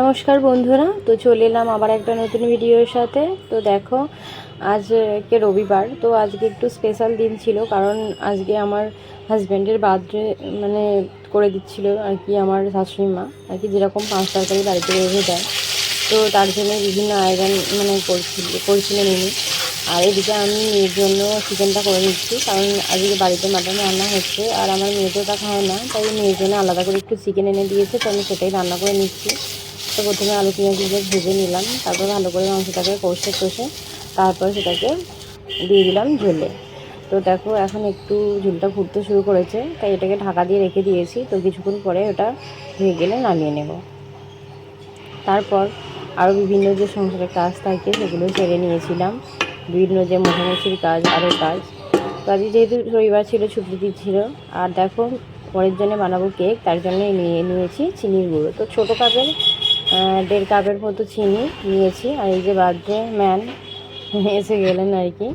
নমস্কার বন্ধুরা, তো চলে এলাম আবার একটা নতুন ভিডিওর সাথে। তো দেখো, আজকে রবিবার, তো আজকে একটু স্পেশাল দিন ছিল কারণ আজকে আমার হাজব্যান্ডের বার্থডে মানে করে দিচ্ছিল আর কি আমার শাশুড়ি মা। আর কি যেরকম পাঁচ তরকারি বাড়িতে রেখে দেয় তো তার জন্য বিভিন্ন আয়োজন মানে করছিল, করছিলেন উনি। আর এদিকে আমি মেয়ের জন্য চিকেনটা করে নিচ্ছি কারণ আজকে বাড়িতে মাটন রান্না হচ্ছে আর আমার মেয়ে তো ওটা খায় না, তাই মেয়ের জন্য আলাদা করে একটু চিকেন এনে দিয়েছে, তো আমি সেটাই রান্না করে নিচ্ছি। তো প্রথমে আলু পেঁয়াজ দিয়ে ভেজে নিলাম, তারপর ভালো করে মাংসটাকে কষে কষে তারপর সেটাকে দিয়ে দিলাম ঝোলে। তো দেখো এখন একটু ঝোলটা ফুটতে শুরু করেছে, তাই এটাকে ঢাকা দিয়ে রেখে দিয়েছি। তো কিছুক্ষণ পরে ওটা হয়ে গেলে নামিয়ে নেব। তারপর আরও বিভিন্ন যে সংসারের কাজ থাকে সেগুলো সেরে নিয়েছিলাম। বিভিন্ন যে মোছামুছির কাজ আরও কাজ। তো আজকে যেহেতু রবিবার ছিল ছুটি দিচ্ছিল আর দেখো পরের জন্য বানাবো কেক, তার জন্য নিয়ে নিয়েছি চিনির গুঁড়ো। তো ছোটো কাপের দেড় কাপের মতো চিনি নিয়েছি। আর এই যে বার্থডে ম্যান এসে গেলেন আর কি।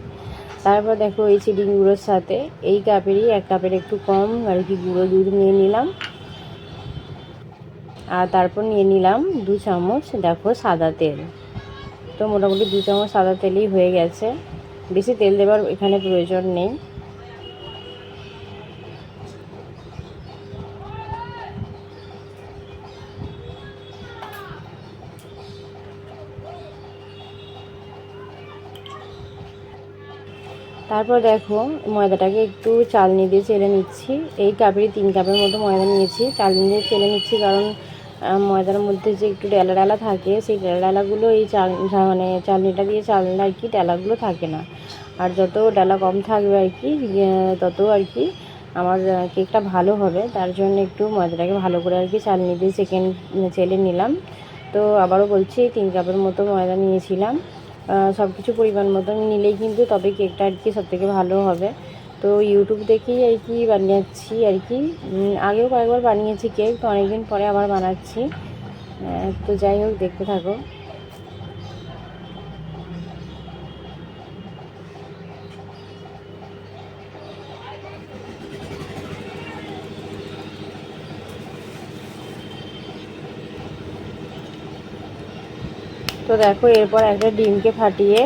তারপর দেখো এই চিনি গুঁড়োর সাথে এই কাপেরই এক কাপের একটু কম আর কি গুঁড়ো দুধ নিয়ে নিলাম। আর তারপর নিয়ে নিলাম দু চামচ দেখো সাদা তেল। তো মোটামুটি দু চামচ সাদা তেলই হয়ে গেছে। বেশি তেল দেওয়ার এখানে প্রয়োজন নেই। তারপর দেখো, ময়দাটাকে একটু চালনি দিয়ে চেলে নিচ্ছি। এই কাপেরই তিন কাপের মতো ময়দা নিয়েছি। চালনি দিয়ে চেলে নিচ্ছি কারণ ময়দার মধ্যে যে একটু ডেলা ডেলা থাকে, সেই ডেলা ডালাগুলো এই চাল মানে চালনিটা দিয়ে চাললে আর কি ডেলাগুলো থাকে না। আর যত ডেলা কম থাকবে আর কি তত আর কি আমার কেকটা ভালো হবে। তার জন্য একটু ময়দাটাকে ভালো করে আর কি চালনি দিয়ে সেকেন্ড চেলে নিলাম। তো আবারও বলছি, তিন কাপের মতো ময়দা নিয়েছিলাম। সব কিছু পরিমাণ মতো আমি নিলেই কিন্তু তবে কেকটা আর কি সবথেকে ভালো হবে। তো ইউটিউব দেখেই আর কি বানিয়েছি আর কি। আগেও কয়েকবার বানিয়েছি কেক, তো অনেকদিন পরে আবার বানাচ্ছি। তো যাই হোক, দেখতে থাকো। তো দেখো, এরপর একটা ডিমকে ফাটিয়ে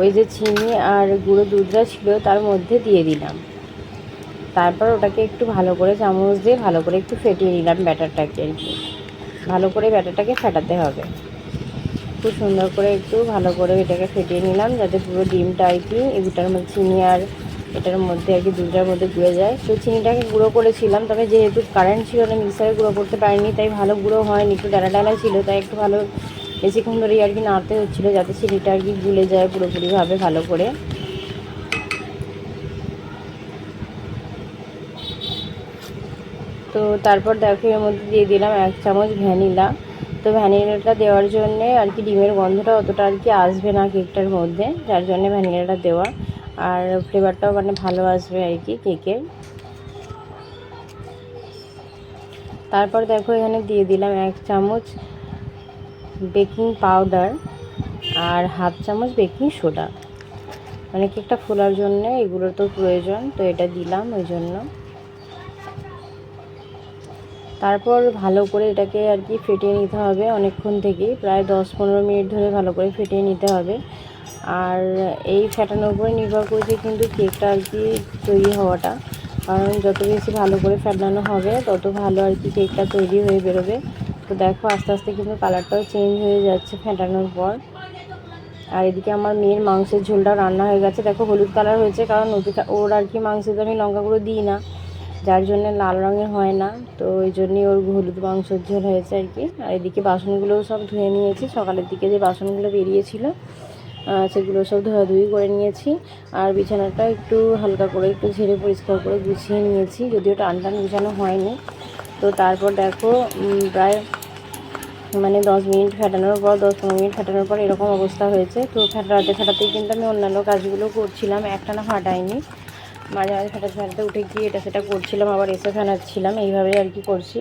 ওই যে চিনি আর গুঁড়ো দুধটা ছিল তার মধ্যে দিয়ে দিলাম। তারপর ওটাকে একটু ভালো করে চামচ দিয়ে ভালো করে একটু ফেটিয়ে নিলাম ব্যাটারটাকে আর কি। ভালো করে ব্যাটারটাকে ফেটাতে হবে। খুব সুন্দর করে একটু ভালো করে এটাকে ফেটিয়ে নিলাম যাতে পুরো ডিমটা আর কি এগুটার মধ্যে চিনি আর এটার মধ্যে আর কি দুধটার মধ্যে গুঁড়ে যায়। তো চিনিটাকে গুঁড়ো করেছিলাম, তবে যেহেতু কারেন্ট ছিল না মিক্সারে গুঁড়ো করতে পারিনি, তাই ভালো গুঁড়ো হয়নি, একটু ডালা ডালা ছিল, তাই একটু ভালো বেশিক্ষণ ধরেই আর কি নাড়তে হচ্ছিল যাতে চিনিটা আর কি গুলে যায় পুরোপুরিভাবে ভালো করে। তো তারপর দেখো এর মধ্যে দিয়ে দিলাম এক চামচ ভ্যানিলা। তো ভ্যানিলাটা দেওয়ার জন্যে আর কি ডিমের গন্ধটা অতটা আর কি আসবে না কেকটার মধ্যে, যার জন্যে ভ্যানিলাটা দেওয়া। আর ফ্লেভারটাও মানে ভালো আসবে আর কি কেকের। তারপর দেখো এখানে দিয়ে দিলাম এক চামচ বেকিং পাউডার আর হাফ চামচ বেকিং সোডা। মানে কেকটা ফোলার জন্য এগুলোর তো প্রয়োজন, তো এটা দিলাম ওই জন্য। তারপর ভালো করে এটাকে আর কি ফেটিয়ে নিতে হবে অনেকক্ষণ থেকেই প্রায় দশ পনেরো মিনিট ধরে ভালো করে ফেটিয়ে নিতে হবে। আর এই ফেটানোর উপরে নির্ভর করছে কিন্তু কেকটা আর কি তৈরি হওয়াটা। কারণ যত বেশি ভালো করে ফেটানো হবে, তত ভালো আর কি কেকটা তৈরি হয়ে বেরোবে। তো দেখো, আস্তে আস্তে কিন্তু কালারটাও চেঞ্জ হয়ে যাচ্ছে ফেটানোর পর। আর এদিকে আমার মেয়ের মাংসের ঝোলটা রান্না হয়ে গেছে। দেখো, হলুদ কালার হয়েছে কারণ ওর আর কি মাংসে তো আমি লঙ্কাগুলো দিই না, যার জন্য লাল রঙের হয় না। তো ওই জন্যই ওর হলুদ মাংসের ঝোল হয়েছে আর কি। আর এদিকে বাসনগুলোও সব ধুয়ে নিয়েছি। সকালের দিকে যে বাসনগুলো বেরিয়েছিল সেগুলো সব ধোয়াধুয়ি করে নিয়েছি। আর বিছানাটা একটু হালকা করে, একটু ঝেড়ে পরিষ্কার করে গুছিয়ে নিয়েছি। যদিও টান টান বিছানো হয়নি। তো তারপর দেখো প্রায় মানে দশ মিনিট ফেটানোর পর, দশ পনেরো মিনিট ফেটানোর পর এরকম অবস্থা হয়েছে। তো ফেটাতে ফেটাতেই কিন্তু আমি অন্যান্য কাজগুলো করছিলাম একটা না ফাটাইনি মাঝে মাঝে ফেটাতে ফেটাতে উঠে গিয়ে এটা সেটা করছিলাম, আবার এসে ফেনাচ্ছিলাম, এইভাবেই আর কি করছি।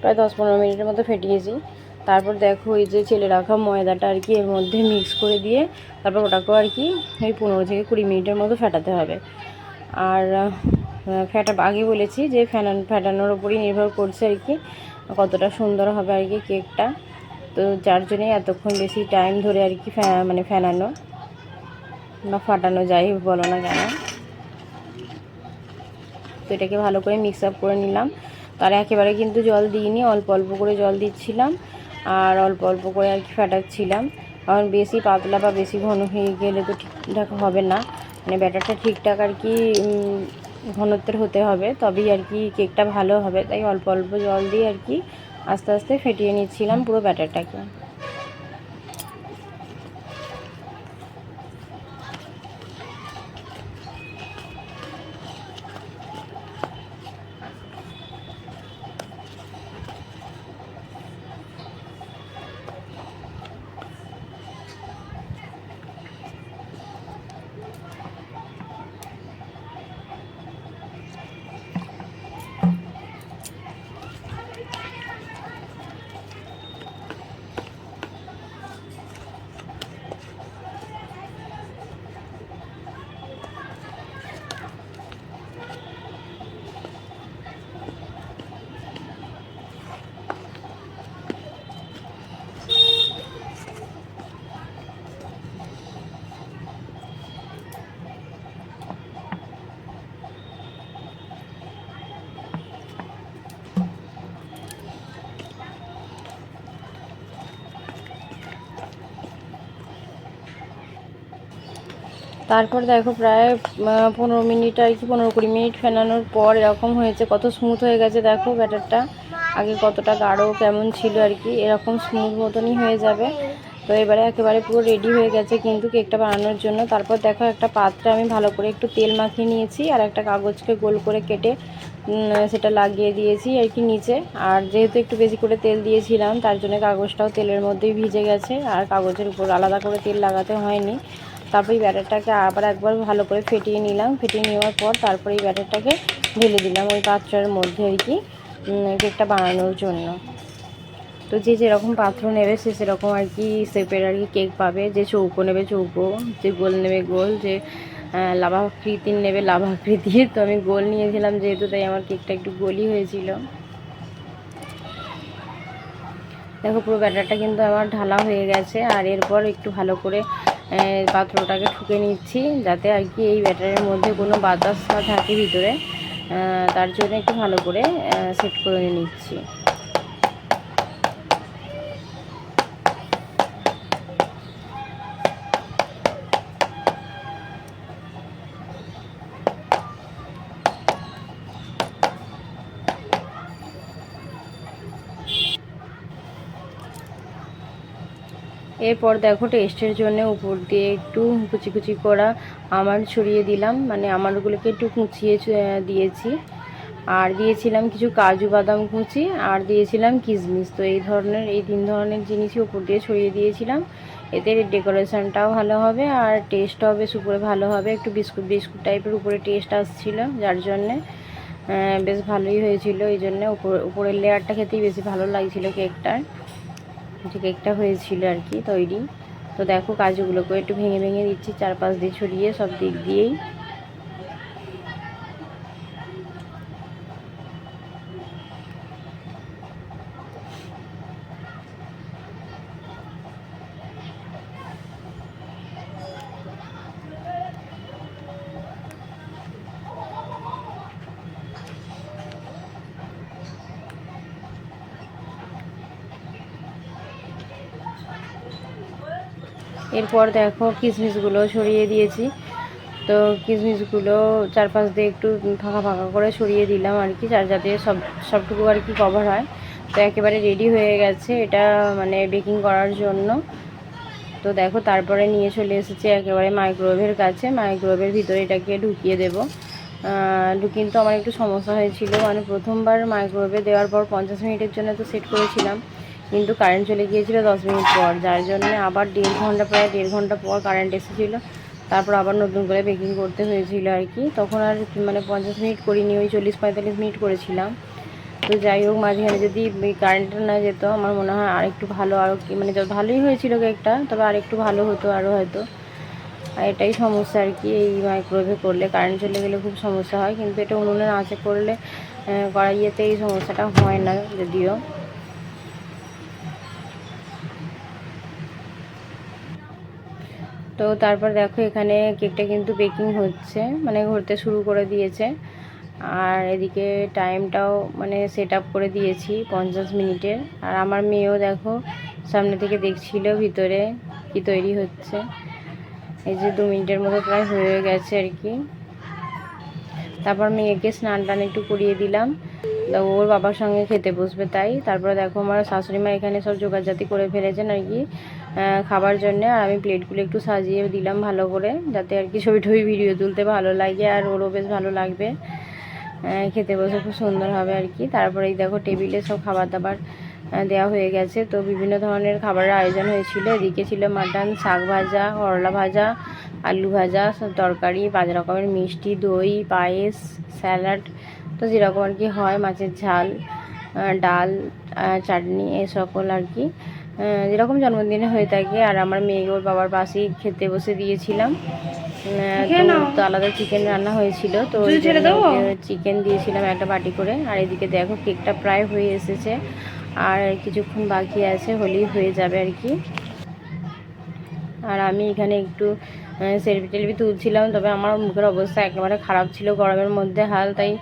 প্রায় দশ পনেরো মিনিটের মতো ফেটিয়েছি। তারপর দেখো ওই যে ছেলে রাখা ময়দাটা আর কি এর মধ্যে মিক্স করে দিয়ে, তারপর ওটাকেও আর কি ওই পনেরো থেকে কুড়ি মিনিটের মতো ফেটাতে হবে। আর ফেটা আগে বলেছি যে ফেটান ফেটানোর ওপরই নির্ভর করছে আর কি, কতটা সুন্দর হবে আর কি কেকটা। তো যার জন্যে এতক্ষণ বেশি টাইম ধরে আর কি মানে ফেনানো বা ফাটানো যাই বলো না কেন। তো এটাকে ভালো করে মিক্স আপ করে নিলাম। তার একেবারে কিন্তু জল দিইনি, অল্প অল্প করে জল দিচ্ছিলাম আর অল্প অল্প করে আর কি ফাটাচ্ছিলাম। কারণ বেশি পাতলা বা বেশি ঘন হয়ে গেলে তো ঠিকঠাক হবে না। মানে ব্যাটারটা ঠিকঠাক আর কি ঘনত্বের হতে হবে, তবেই আর কি কেকটা ভালো হবে। তাই অল্প অল্প জল দিয়ে আর কি আস্তে আস্তে ফেটিয়ে নিচ্ছিলাম পুরো ব্যাটারটাকে। তারপর দেখো প্রায় পনেরো মিনিট আর কি, পনেরো কুড়ি মিনিট ফেনানোর পর এরকম হয়েছে, কত স্মুথ হয়ে গেছে দেখো ব্যাটারটা। আগে কতটা গাঢ় কেমন ছিল আর কি, এরকম স্মুথ মতনই হয়ে যাবে। তো এবারে একেবারে পুরো রেডি হয়ে গেছে কিন্তু কেকটা বানানোর জন্য। তারপর দেখো একটা পাত্রে আমি ভালো করে একটু তেল মাখিয়ে নিয়েছি আর একটা কাগজকে গোল করে কেটে সেটা লাগিয়ে দিয়েছি আর কি নিচে। আর যেহেতু একটু বেশি করে তেল দিয়েছিলাম, তার জন্য কাগজটাও তেলের মধ্যেই ভিজে গেছে। আর কাগজের উপর আলাদা করে তেল লাগাতে হয়নি। তারপর এই ব্যাটারটাকে আবার একবার ভালো করে ফেটিয়ে নিলাম। ফেটিয়ে নেওয়ার পর তারপরে এই ব্যাটারটাকে ঢেলে দিলাম ওই পাত্রের মধ্যে আর কি কেকটা বানানোর জন্য। তো যে যেরকম পাত্র নেবে সে সেরকম আর কি শেপের আর কি কেক পাবে। যে চৌকো নেবে চৌকো, যে গোল নেবে গোল, যে লাভাকৃতির নেবে লাভাকৃতির। তো আমি গোল নিয়েছিলাম যেহেতু, তাই আমার কেকটা একটু গোলই হয়েছিল। দেখো পুরো ব্যাটারটা কিন্তু আমার ঢালা হয়ে গেছে, আর এরপর একটু ভালো করে পাত্রটাকে ঠুকে নিচ্ছি, যাতে আর কি এই ব্যাটারের মধ্যে কোনো বাতাস থাকে ভিতরে। তার জন্য একটু ভালো করে সেট করে নিচ্ছি। এরপর দেখো টেস্টের জন্য উপর দিয়ে একটু কুচি কুচি করা আমার ছড়িয়ে দিলাম মানে আমারগুলোকে একটু কুচিয়ে দিয়েছি। আর দিয়েছিলাম কিছু কাজু বাদাম কুচি, আর দিয়েছিলাম কিশমিশ তো এই ধরনের, এই তিন ধরনের জিনিসই উপর দিয়ে ছড়িয়ে দিয়েছিলাম। এতে ডেকোরেশনটাও ভালো হবে, আর টেস্টটাও বেশ উপরে ভালো হবে। একটু বিস্কুট বিস্কুট টাইপের উপরে টেস্ট আসছিল, যার জন্যে বেশ ভালোই হয়েছিল। এই জন্যে উপর, উপরের লেয়ারটা খেতেই বেশি ভালো লাগছিল কেকটার যে কেকটা হয়েছিল আর কি তৈরি। তো দেখো কাজুগুলোকে একটু ভেঙে ভেঙে দিচ্ছি, চারপাশ দিয়ে ছড়িয়ে সব দিক দিয়েই। এরপর দেখো কিশমিশগুলো সরিয়ে দিয়েছি। তো কিশমিশগুলো চারপাশ দিয়ে একটু ফাঁকা ফাঁকা করে সরিয়ে দিলাম আর কি, যার যাতে সব, সবটুকু আর কি কভার হয়। তো একেবারে রেডি হয়ে গেছে এটা মানে বেকিং করার জন্য। তো দেখো তারপরে নিয়ে চলে এসেছি একেবারে মাইক্রোওয়েভের কাছে। মাইক্রোওয়েভের ভিতরে এটাকে ঢুকিয়ে দেবো। কিন্তু আমার একটু সমস্যা হয়েছিল। মানে প্রথমবার মাইক্রোওয়েভে দেওয়ার পর পঞ্চাশ মিনিটের জন্য তো সেট করেছিলাম। কিন্তু কারেন্ট চলে গিয়েছিল দশ মিনিট পর, যার জন্য আবার দেড় ঘণ্টা প্রায় দেড় ঘণ্টা পর কারেন্ট এসেছিল। তারপর আবার নতুন করে বেকিং করতে হয়েছিল আর কি। তখন আর মানে পঞ্চাশ মিনিট করিনি, ওই চল্লিশ পঁয়তাল্লিশ মিনিট করেছিলাম। তো যাই হোক, মাঝখানে যদি কারেন্টটা না যেত, আমার মনে হয় আর একটু ভালো আরও কি মানে ভালোই হয়েছিল কেকটা তবে আর একটু ভালো হতো আরও হয়তো। আর এটাই সমস্যা আর কি, এই মাইক্রোওয়েভে করলে কারেন্ট চলে গেলে খুব সমস্যা হয়। কিন্তু এটা উনুনের আঁচে করলে কড়াইয়েতে এই সমস্যাটা হয় না, যদিও। তো তারপর দেখো এখানে কেকটা কিন্তু বেকিং হচ্ছে মানে ঘুরতে শুরু করে দিয়েছে। আর এদিকে টাইমটাও মানে সেট করে দিয়েছি পঞ্চাশ মিনিটের। আর আমার মেয়েও দেখো সামনে থেকে দেখছিল ভিতরে কি তৈরি হচ্ছে। এই যে দু মিনিটের মতো প্রায় হয়ে গেছে আর কি। তারপর মেয়েকে স্নান টান একটু করিয়ে দিলাম। ওর বাবার সঙ্গে খেতে বসবে তাই। তারপরে দেখো আমার শাশুড়ি মা এখানে সব জোগাড়জাতি করে ফেলেছেন আর কি। খাবার জন্য। আর আমি প্লেটগুলো একটু সাজিয়ে দিলাম ভালো করে, যাতে আর কি ছবি টবি ভিডিও তুলতে ভালো লাগে আর ওরও বেশ ভালো লাগবে। খেতে বসে খুব সুন্দর হবে আর কি। তারপরে এই দেখো টেবিলে সব খাবার দাবার দেওয়া হয়ে গেছে। তো বিভিন্ন ধরনের খাবারের আয়োজন হয়েছিল। এদিকে ছিল মাটন, শাক ভাজা, করলা ভাজা, আলু ভাজা তরকারি, পাঁচ রকমের মিষ্টি, দই, পায়েস, স্যালাড। তো যেরকম আর কি হয়, মাছের ঝাল ডাল চাটনি, এ সকল আর কি। যেরকম জন্মদিনে হয়ে থাকে আর আমার মেয়ে ওর বাবার পাশেই খেতে বসে দিয়েছিলাম। তো তো আলাদা চিকেন রান্না হয়েছিল তো চিকেন দিয়েছিলাম একটা বাটি করে। আর এদিকে দেখো কেকটা প্রায় হয়ে এসেছে। আর কিছুক্ষণ বাকি আছে হলেই হয়ে যাবে আর কি। আর আমি এখানে একটু সেলফি টেলফি তুলছিলাম তবে আমার মুখের অবস্থা একেবারে খারাপ ছিল গরমের মধ্যে হাল তাই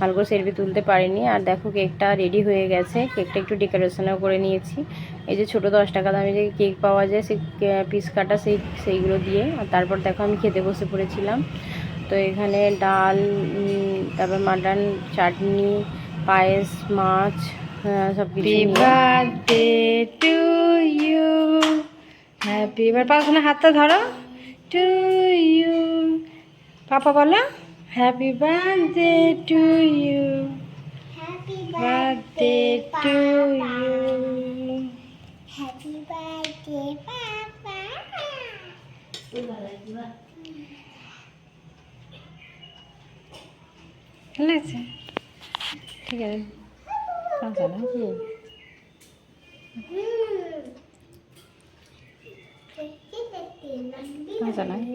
ভালো করে সেলফি তুলতে পারিনি। আর দেখো কেকটা রেডি হয়ে গেছে। কেকটা একটু ডেকোরেশনও করে নিয়েছি। এই যে ছোটো দশ টাকা দামে যে কেক পাওয়া যায় সেই পিস কাটা সেই সেইগুলো দিয়ে। আর তারপর দেখো আমি খেতে বসে পড়েছিলাম। তো এখানে ডাল তারপর মাটন চাটনি পায়েস মাছ সব কিছু টু ইউ হ্যাপি পাখানে হাতটা ধরো। টু ইউ পাপা বলো। Happy birthday to you birthday to you Happy birthday, Papa. ভালো আছে ঠিক আছে কাঁচা নাকি কাঁচা নাকি